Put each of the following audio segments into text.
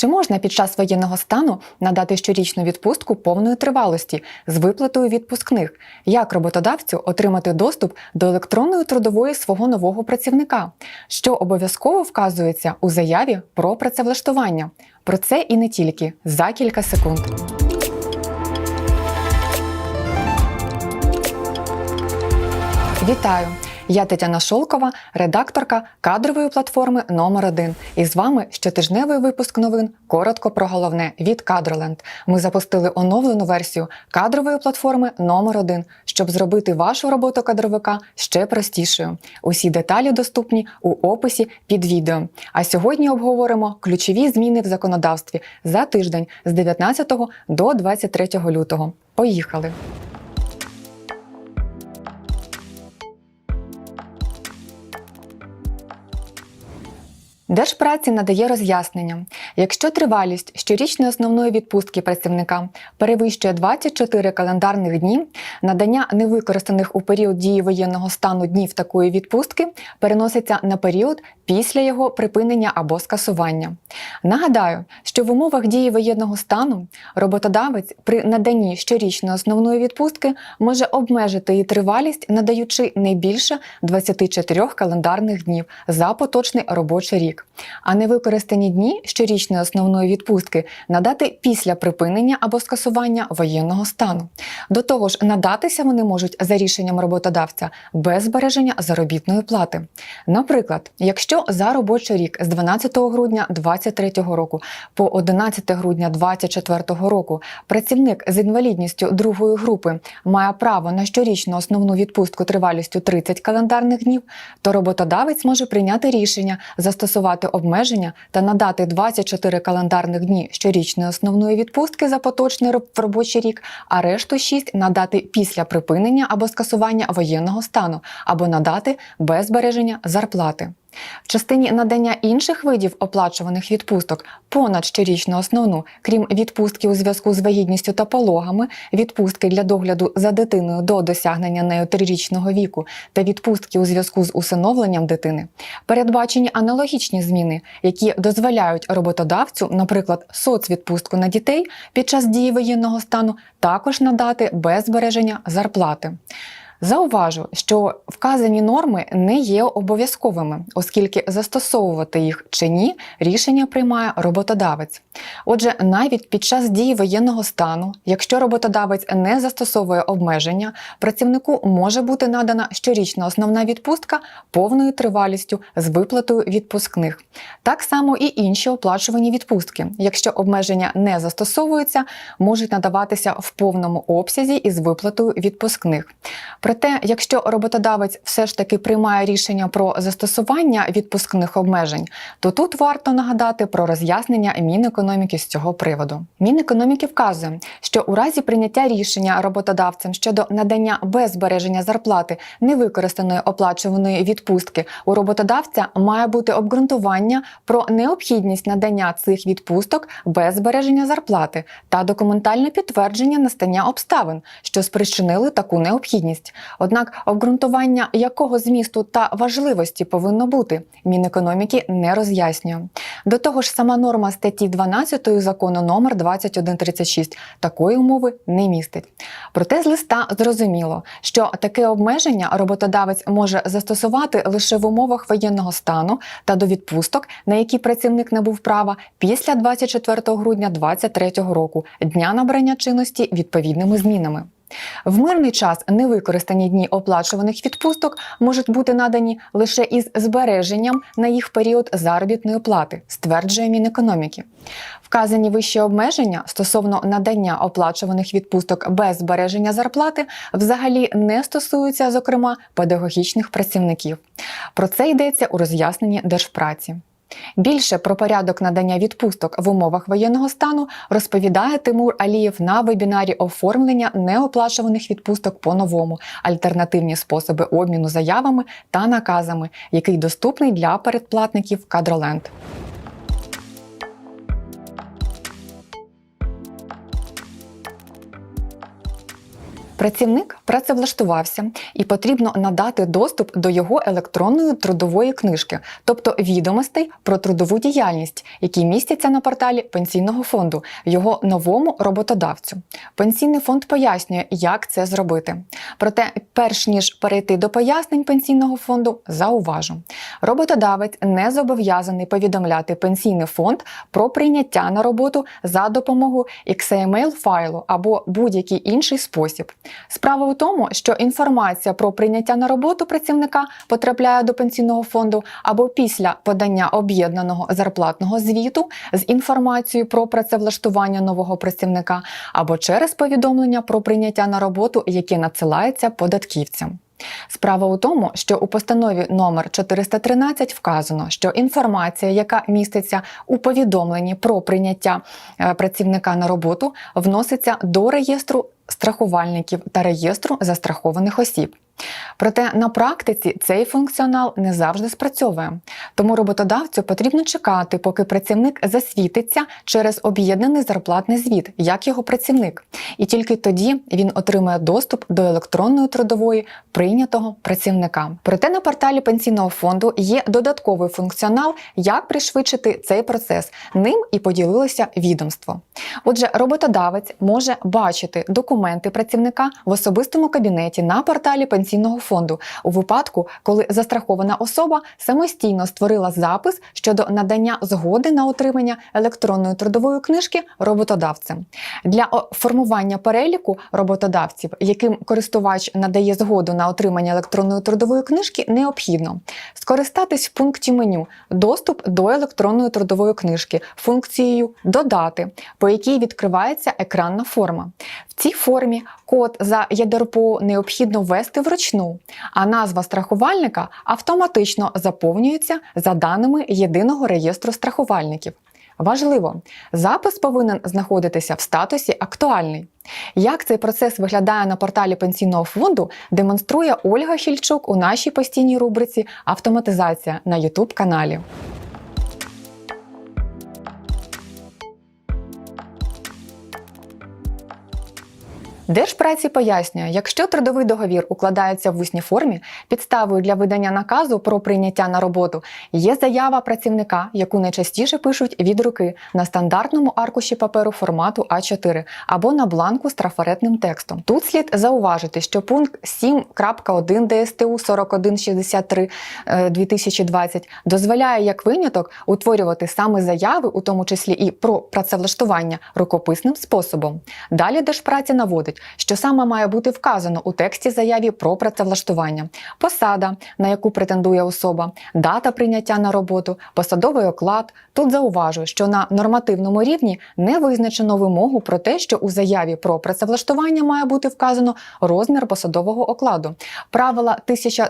Чи можна під час воєнного стану надати щорічну відпустку повної тривалості з виплатою відпускних? Як роботодавцю отримати доступ до електронної трудової свого нового працівника? Що обов'язково вказується у заяві про працевлаштування? Про це і не тільки за кілька секунд. Вітаю! Я Тетяна Шолкова, редакторка кадрової платформи номер 1 І з вами щотижневий випуск новин коротко про головне від Кадроленд. Ми запустили оновлену версію кадрової платформи номер 1 щоб зробити вашу роботу кадровика ще простішою. Усі деталі доступні у описі під відео. А сьогодні обговоримо ключові зміни в законодавстві за тиждень з 19 до 23 лютого. Поїхали! Держпраці надає роз'яснення, якщо тривалість щорічної основної відпустки працівника перевищує 24 календарних дні, надання невикористаних у період дії воєнного стану днів такої відпустки переноситься на період після його припинення або скасування. Нагадаю, що в умовах дії воєнного стану роботодавець при наданні щорічної основної відпустки може обмежити її тривалість, надаючи не більше 24 календарних днів за поточний робочий рік а невикористані дні щорічної основної відпустки надати після припинення або скасування воєнного стану. До того ж, надатися вони можуть за рішенням роботодавця без збереження заробітної плати. Наприклад, якщо за робочий рік з 12 грудня 2023 року по 11 грудня 2024 року працівник з інвалідністю другої групи має право на щорічну основну відпустку тривалістю 30 календарних днів, то роботодавець може прийняти рішення застосувати обмеження та надати 24 календарних дні щорічної основної відпустки за поточний робочий рік, а решту 6 надати після припинення або скасування воєнного стану, або надати без збереження зарплати. В частині надання інших видів оплачуваних відпусток понад щорічну основну, крім відпустки у зв'язку з вагітністю та пологами, відпустки для догляду за дитиною до досягнення нею трирічного віку та відпустки у зв'язку з усиновленням дитини, передбачені аналогічні зміни, які дозволяють роботодавцю, наприклад, соцвідпустку на дітей під час дії воєнного стану, також надати без збереження зарплати. Зауважу, що вказані норми не є обов'язковими, оскільки застосовувати їх чи ні рішення приймає роботодавець. Отже, навіть під час дії воєнного стану, якщо роботодавець не застосовує обмеження, працівнику може бути надана щорічна основна відпустка повною тривалістю з виплатою відпускних. Так само і інші оплачувані відпустки, якщо обмеження не застосовуються, можуть надаватися в повному обсязі із виплатою відпускних. Проте, якщо роботодавець все ж таки приймає рішення про застосування відпускних обмежень, то тут варто нагадати про роз'яснення Мінекономіки з цього приводу. Мінекономіки вказує, що у разі прийняття рішення роботодавцем щодо надання без збереження зарплати невикористаної оплачуваної відпустки у роботодавця має бути обґрунтування про необхідність надання цих відпусток без збереження зарплати та документальне підтвердження настання обставин, що спричинили таку необхідність. Однак обґрунтування якого змісту та важливості повинно бути, Мінекономіки не роз'яснює. До того ж, сама норма статті 12 закону номер 2136 такої умови не містить. Проте з листа зрозуміло, що таке обмеження роботодавець може застосувати лише в умовах воєнного стану та до відпусток, на які працівник набув права після 24 грудня 2023 року, дня набрання чинності відповідними змінами. В мирний час невикористані дні оплачуваних відпусток можуть бути надані лише із збереженням на їх період заробітної плати, стверджує Мінекономіки. Вказані вищі обмеження стосовно надання оплачуваних відпусток без збереження зарплати взагалі не стосуються, зокрема, педагогічних працівників. Про це йдеться у роз'ясненні Держпраці. Більше про порядок надання відпусток в умовах воєнного стану розповідає Тимур Алієв на вебінарі оформлення неоплачуваних відпусток по-новому, альтернативні способи обміну заявами та наказами, який доступний для передплатників Кадроленд. Працівник працевлаштувався і потрібно надати доступ до його електронної трудової книжки, тобто відомостей про трудову діяльність, які містяться на порталі пенсійного фонду, його новому роботодавцю. Пенсійний фонд пояснює, як це зробити. Проте, перш ніж перейти до пояснень пенсійного фонду, зауважу: роботодавець не зобов'язаний повідомляти пенсійний фонд про прийняття на роботу за допомогою XML файлу або будь-який інший спосіб. Справа у тому, що інформація про прийняття на роботу працівника потрапляє до пенсійного фонду або після подання об'єднаного зарплатного звіту з інформацією про працевлаштування нового працівника, або через повідомлення про прийняття на роботу, яке надсилається податківцям. Справа у тому, що у постанові номер 413 вказано, що інформація, яка міститься у повідомленні про прийняття е, працівника на роботу, вноситься до реєстру страхувальників та реєстру застрахованих осіб. Проте на практиці цей функціонал не завжди спрацьовує. Тому роботодавцю потрібно чекати, поки працівник засвітиться через об'єднаний зарплатний звіт, як його працівник. І тільки тоді він отримує доступ до електронної трудової прийнятого працівника. Проте на порталі пенсійного фонду є додатковий функціонал, як пришвидшити цей процес. Ним і поділилося відомство. Отже, роботодавець може бачити документи працівника в особистому кабінеті на порталі пенсійного фонду у випадку, коли застрахована особа самостійно створила запис щодо надання згоди на отримання електронної трудової книжки роботодавцем. Для формування переліку роботодавців, яким користувач надає згоду на отримання електронної трудової книжки, необхідно скористатись в пункті меню Доступ до електронної трудової книжки функцією Додати, по якій відкривається екранна форма. В цій формі код за ЄДРПО необхідно ввести вручну, а назва страхувальника автоматично заповнюється за даними єдиного реєстру страхувальників. Важливо, запис повинен знаходитися в статусі Актуальний. Як цей процес виглядає на порталі пенсійного фонду, демонструє Ольга Хільчук у нашій постійній рубриці Автоматизація на youtube каналі. Держпраці пояснює, якщо трудовий договір укладається в усній формі, підставою для видання наказу про прийняття на роботу є заява працівника, яку найчастіше пишуть від руки на стандартному аркуші паперу формату А4 або на бланку з трафаретним текстом. Тут слід зауважити, що пункт 7.1 ДСТУ 4163 е, 2020 дозволяє як виняток утворювати саме заяви, у тому числі і про працевлаштування рукописним способом. Далі Держпраця наводить, що саме має бути вказано у тексті заяві про працевлаштування, посада, на яку претендує особа, дата прийняття на роботу, посадовий оклад. Тут зауважую, що на нормативному рівні не визначено вимогу про те, що у заяві про працевлаштування має бути вказано розмір посадового окладу. Правила 1000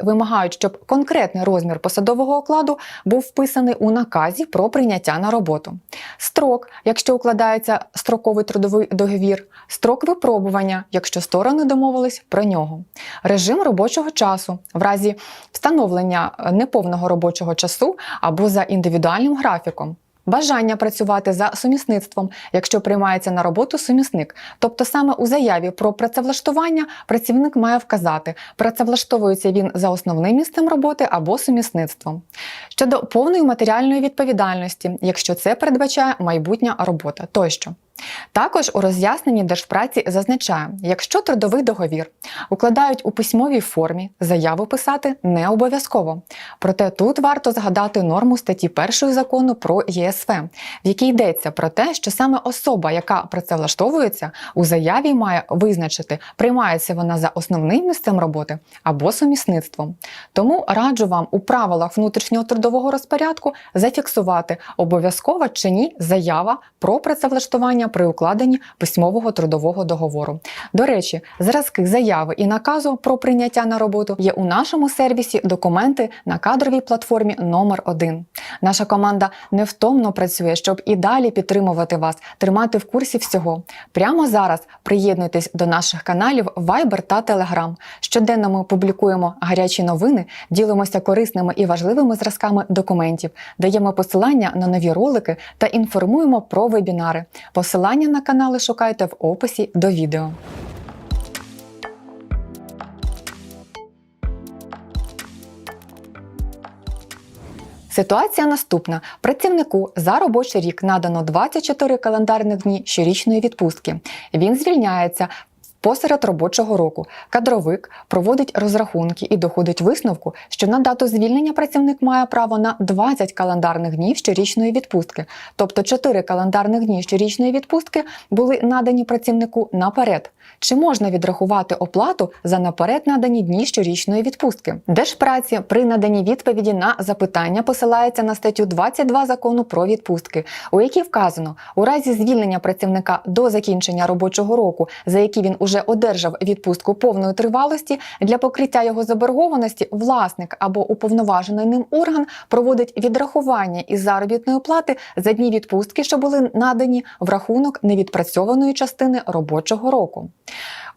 вимагають, щоб конкретний розмір посадового окладу був вписаний у наказі про прийняття на роботу. Строк, якщо укладається строковий трудовий договір, строк випробування, якщо сторони домовились про нього, режим робочого часу в разі встановлення е, неповного робочого часу або за індивідуальним графіком. Бажання працювати за сумісництвом, якщо приймається на роботу сумісник. Тобто саме у заяві про працевлаштування працівник має вказати, працевлаштовується він за основним місцем роботи або сумісництвом. Щодо повної матеріальної відповідальності, якщо це передбачає майбутня робота тощо. Також у роз'ясненні Держпраці зазначає, якщо трудовий договір укладають у письмовій формі, заяву писати не обов'язково. Проте тут варто згадати норму статті 1 закону про ЄСВ, в якій йдеться про те, що саме особа, яка працевлаштовується, у заяві має визначити, приймається вона за основним місцем роботи або сумісництвом. Тому раджу вам у правилах внутрішнього трудового розпорядку зафіксувати обов'язкова чи ні заява про працевлаштування при укладенні письмового трудового договору. До речі, зразки заяви і наказу про прийняття на роботу є у нашому сервісі документи на кадровій платформі номер 1 Наша команда невтомно працює, щоб і далі підтримувати вас, тримати в курсі всього. Прямо зараз приєднуйтесь до наших каналів Viber та Telegram. Щоденно ми публікуємо гарячі новини, ділимося корисними і важливими зразками документів, даємо посилання на нові ролики та інформуємо про вебінари. Посилання Посилання на канали шукайте в описі до відео. Ситуація наступна: працівнику за робочий рік надано 24 календарних дні щорічної відпустки. Він звільняється Посеред робочого року кадровик проводить розрахунки і доходить висновку, що на дату звільнення працівник має право на 20 календарних днів щорічної відпустки, тобто 4 календарних дні щорічної відпустки були надані працівнику наперед. Чи можна відрахувати оплату за наперед надані дні щорічної відпустки? Держпраці при наданні відповіді на запитання посилається на статтю 22 закону про відпустки, у якій вказано, у разі звільнення працівника до закінчення робочого року, за який він уже одержав відпустку повної тривалості, для покриття його заборгованості власник або уповноважений ним орган проводить відрахування із заробітної плати за дні відпустки, що були надані в рахунок невідпрацьованої частини робочого року.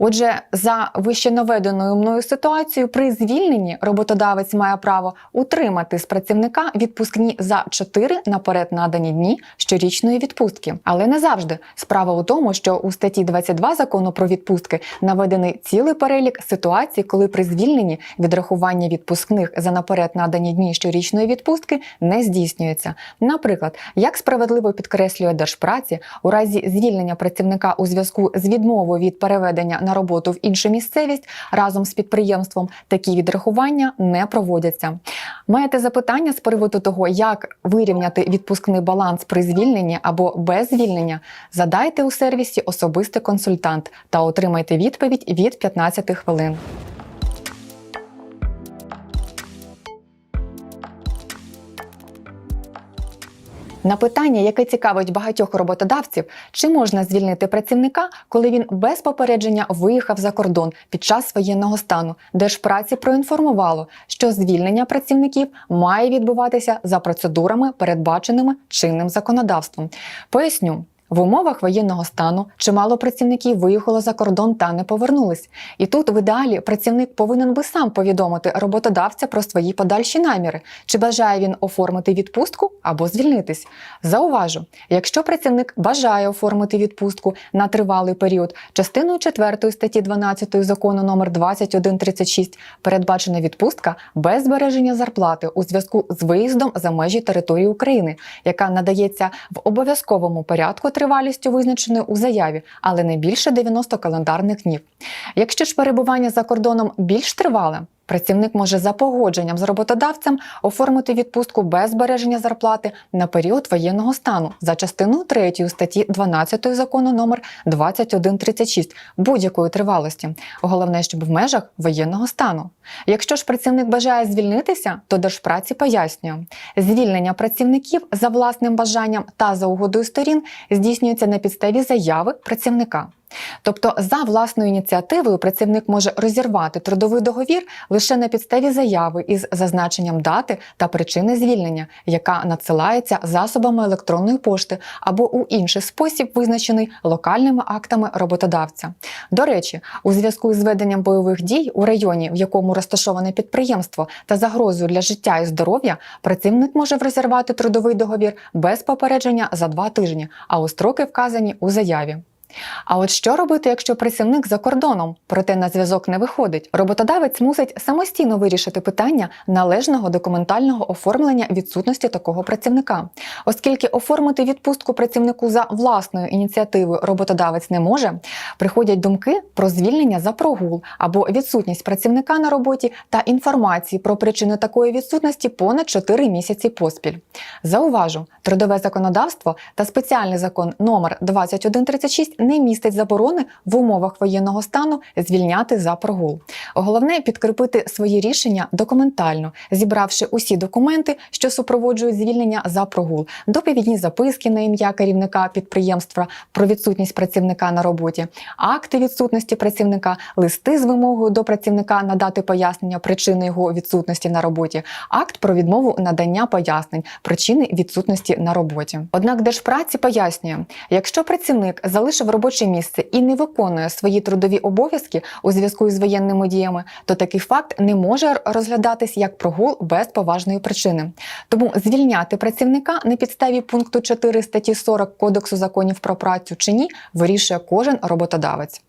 Отже, за вище наведеною мною ситуацією, при звільненні роботодавець має право утримати з працівника відпускні за 4 наперед надані дні щорічної відпустки. Але не завжди. Справа у тому, що у статті 22 закону про відпустки наведений цілий перелік ситуацій, коли при звільненні відрахування відпускних за наперед надані дні щорічної відпустки не здійснюється. Наприклад, як справедливо підкреслює Держпраці, у разі звільнення працівника у зв'язку з відмовою від переведення на роботу в іншу місцевість разом з підприємством такі відрахування не проводяться. Маєте запитання з приводу того, як вирівняти відпускний баланс при звільненні або без звільнення? Задайте у сервісі особистий консультант та отримайте відповідь від 15 хвилин. На питання, яке цікавить багатьох роботодавців, чи можна звільнити працівника, коли він без попередження виїхав за кордон під час воєнного стану, Держпраці проінформувало, що звільнення працівників має відбуватися за процедурами, передбаченими чинним законодавством. Поясню. В умовах воєнного стану чимало працівників виїхало за кордон та не повернулись. І тут, в ідеалі, працівник повинен би сам повідомити роботодавця про свої подальші наміри, чи бажає він оформити відпустку або звільнитись. Зауважу, якщо працівник бажає оформити відпустку на тривалий період, частиною 4 статті 12 закону номер 2136 передбачена відпустка без збереження зарплати у зв'язку з виїздом за межі території України, яка надається в обов'язковому порядку тривалістю визначеною у заяві, але не більше 90 календарних днів. Якщо ж перебування за кордоном більш тривале, Працівник може за погодженням з роботодавцем оформити відпустку без збереження зарплати на період воєнного стану за частиною 3 статті 12 закону номер 2136 будь-якої тривалості. Головне, щоб в межах воєнного стану. Якщо ж працівник бажає звільнитися, то Держпраці пояснює, звільнення працівників за власним бажанням та за угодою сторін здійснюється на підставі заяви працівника. Тобто, за власною ініціативою працівник може розірвати трудовий договір лише на підставі заяви із зазначенням дати та причини звільнення, яка надсилається засобами електронної пошти або у інший спосіб, визначений локальними актами роботодавця. До речі, у зв'язку із веденням бойових дій у районі, в якому розташоване підприємство та загрозою для життя і здоров'я, працівник може розірвати трудовий договір без попередження за два тижні, а у строки вказані у заяві. А от що робити, якщо працівник за кордоном, проте на зв'язок не виходить? Роботодавець мусить самостійно вирішити питання належного документального оформлення відсутності такого працівника, оскільки оформити відпустку працівнику за власною ініціативою роботодавець не може, приходять думки про звільнення за прогул або відсутність працівника на роботі та інформації про причини такої відсутності понад 4 місяці поспіль. Зауважу, трудове законодавство та спеціальний закон номер 2136 не містить заборони в умовах воєнного стану звільняти за прогул. Головне підкріпити свої рішення документально, зібравши усі документи, що супроводжують звільнення за прогул, доповідні записки на ім'я керівника підприємства про відсутність працівника на роботі, акти відсутності працівника, листи з вимогою до працівника надати пояснення причини його відсутності на роботі, акт про відмову надання пояснень, причини відсутності на роботі. Однак Держпраці пояснює, якщо працівник залишив робоче місце і не виконує свої трудові обов'язки у зв'язку із воєнними діями, то такий факт не може розглядатись як прогул без поважної причини. Тому звільняти працівника на підставі пункту 4 статті 40 Кодексу законів про працю чи ні вирішує кожен роботодавець.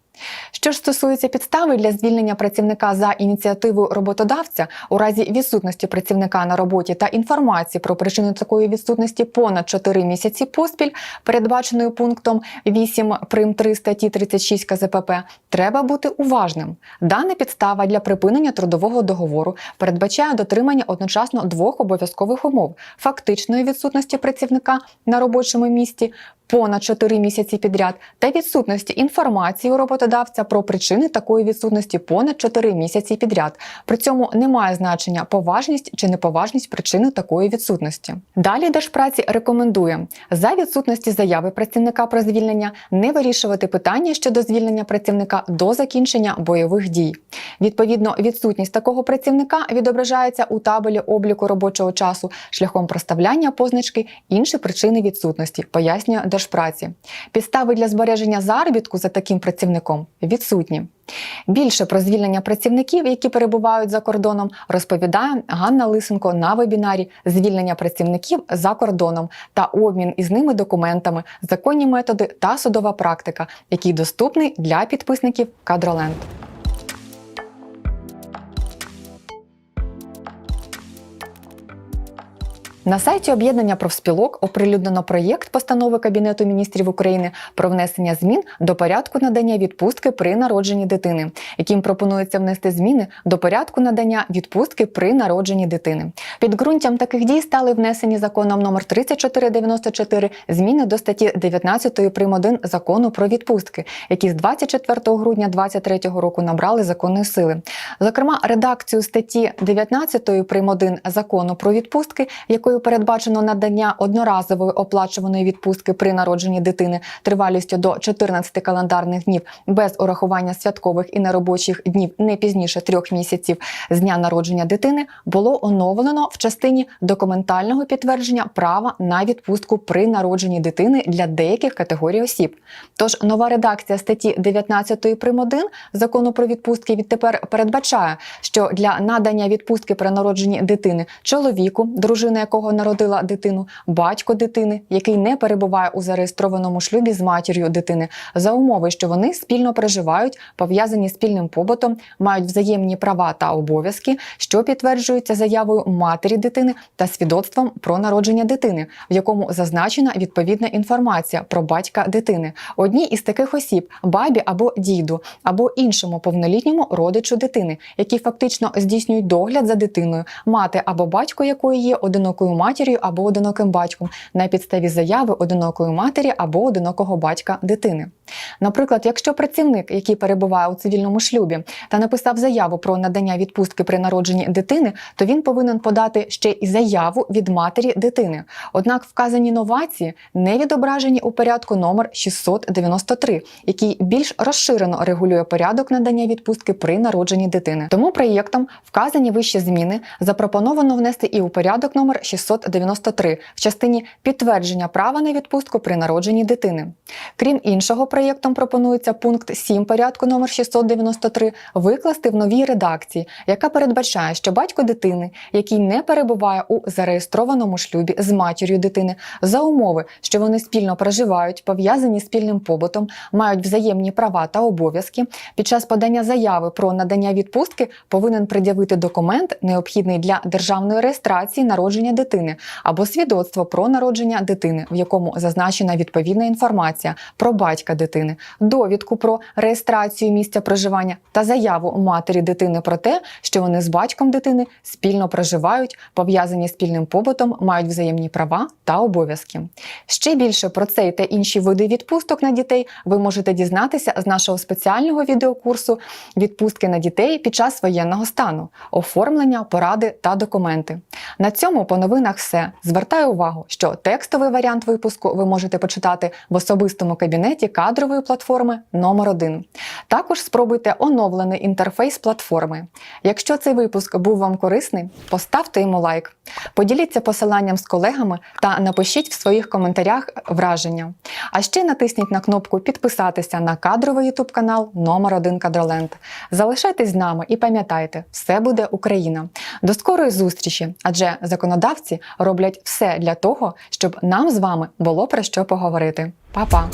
Що ж стосується підстави для звільнення працівника за ініціативою роботодавця у разі відсутності працівника на роботі та інформації про причину такої відсутності понад 4 місяці поспіль, передбаченою пунктом 8 прим 3 статті 36 КЗПП, треба бути уважним. Дана підстава для припинення трудового договору передбачає дотримання одночасно двох обов'язкових умов: фактичної відсутності працівника на робочому місці понад 4 місяці підряд та відсутності інформації у роботодавця про причини такої відсутності понад 4 місяці підряд. При цьому немає значення поважність чи неповажність причини такої відсутності. Далі Держпраці рекомендує за відсутності заяви працівника про звільнення не вирішувати питання щодо звільнення працівника до закінчення бойових дій. Відповідно, відсутність такого працівника відображається у табелі обліку робочого часу шляхом проставляння позначки інші причини відсутності, пояснює Держпраці. Підстави для збереження заробітку за таким працівником відсутні. Більше про звільнення працівників, які перебувають за кордоном, розповідає Ганна Лисенко на вебінарі Звільнення працівників за кордоном та обмін із ними документами, законні методи та судова практика, який доступний для підписників Кадроленд. На сайті об'єднання профспілок оприлюднено проєкт постанови Кабінету міністрів України про внесення змін до порядку надання відпустки при народженні дитини, яким пропонується внести зміни до порядку надання відпустки при народженні дитини. Підґрунтям таких дій стали внесені законом номер 3494 зміни до статті 19 прим. 1 закону про відпустки, які з 24 грудня 2023 року набрали законної сили. Зокрема, редакцію статті 19 прим. 1 закону про відпустки, якою передбачено надання одноразової оплачуваної відпустки при народженні дитини тривалістю до 14 календарних днів без урахування святкових і неробочих днів не пізніше трьох місяців з дня народження дитини, було оновлено в частині документального підтвердження права на відпустку при народженні дитини для деяких категорій осіб. Тож нова редакція статті 19 прим. 1 закону про відпустки відтепер передбачає, що для надання відпустки при народженні дитини чоловіку, дружина якого народила дитину, батько дитини, який не перебуває у зареєстрованому шлюбі з матір'ю дитини, за умови, що вони спільно проживають, пов'язані спільним побутом, мають взаємні права та обов'язки, що підтверджуються заявою матері дитини та свідоцтвом про народження дитини, в якому зазначена відповідна інформація про батька дитини. Одній із таких осіб бабі або діду, або іншому повнолітньому родичу дитини, які фактично здійснюють догляд за дитиною, мати або батько якої є одинокою матір'ю або одиноким батьком на підставі заяви одинокої матері або одинокого батька дитини. Наприклад, якщо працівник, який перебуває у цивільному шлюбі та написав заяву про надання відпустки при народженні дитини, то він повинен подати ще й заяву від матері дитини. Однак вказані новації не відображені у порядку номер 693, який більш розширено регулює порядок надання відпустки при народженні дитини. Тому проєктом вказані вищі зміни запропоновано внести і у порядок номер 693 в частині підтвердження права на відпустку при народженні дитини. Крім іншого, проєктом пропонується пункт 7 порядку номер 693 викласти в новій редакції, яка передбачає, що батько дитини, який не перебуває у зареєстрованому шлюбі з матір'ю дитини, за умови, що вони спільно проживають, пов'язані спільним побутом, мають взаємні права та обов'язки, під час подання заяви про надання відпустки повинен пред'явити документ, необхідний для державної реєстрації народження дитини, або свідоцтво про народження дитини, в якому зазначена відповідна інформація про батька дитини, довідку про реєстрацію місця проживання та заяву матері дитини про те, що вони з батьком дитини спільно проживають, пов'язані спільним побутом, мають взаємні права та обов'язки. Ще більше про цей та інші види відпусток на дітей ви можете дізнатися з нашого спеціального відеокурсу відпустки на дітей під час воєнного стану, оформлення, поради та документи. На цьому по все. Звертаю увагу, що текстовий варіант випуску ви можете почитати в особистому кабінеті кадрової платформи номер 1 Також спробуйте оновлений інтерфейс платформи. Якщо цей випуск був вам корисний, поставте йому лайк, поділіться посиланням з колегами та напишіть в своїх коментарях враження. А ще натисніть на кнопку Підписатися на кадровий ютуб канал номер 1 Кадроленд. Залишайтесь з нами і пам'ятайте, все буде Україна. До скорої зустрічі, адже законодавці роблять все для того, щоб нам з вами було про що поговорити. Па-па!